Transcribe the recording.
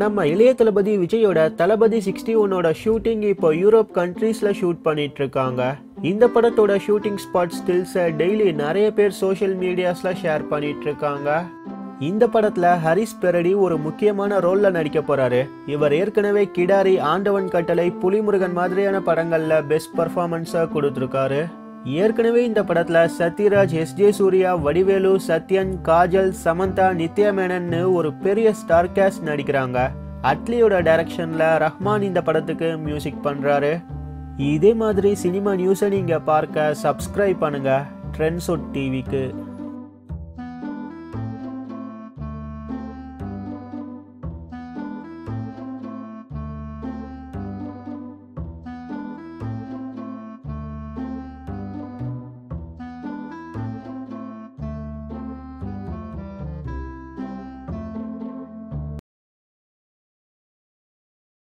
நம்ம இளைய தளபதி விஜயோட தளபதி சிக்ஸ்டி ஒன்னோட ஷூட்டிங் இப்போ யூரோப் கண்ட்ரீஸ்ல ஷூட் பண்ணிட்டு இருக்காங்க இந்த படத்தோட ஷூட்டிங் ஸ்பாட் ஸ்டில்ஸை டெய்லி நிறைய பேர் சோஷியல் மீடியாஸ்ல ஷேர் பண்ணிட்டு இருக்காங்க இந்த படத்துல ஹரிஸ் பெரடி ஒரு முக்கியமான ரோல்ல நடிக்க போறாரு. இவர் ஏற்கனவே கிடாரி ஆண்டவன் கட்டளை புலிமுருகன் மாதிரியான படங்கள்ல பெஸ்ட் பர்ஃபார்மன்ஸா கொடுத்துருக்காரு. ஏற்கனவே இந்த படத்துல சத்யராஜ் எஸ். ஜே. சூர்யா வடிவேலு சத்யன் காஜல் சமந்தா நித்யா மேனன்னு ஒரு பெரிய ஸ்டார் கேஸ்ட் நடிக்கிறாங்க. அட்லியோட டைரக்ஷன்ல ரஹ்மான் இந்த படத்துக்கு மியூசிக் பண்றாரு. இதே மாதிரி சினிமா நியூஸை நீங்க பார்க்க சப்ஸ்கிரைப் பண்ணுங்க. ட்ரெண்ட்ஸோட் டிவிக்கு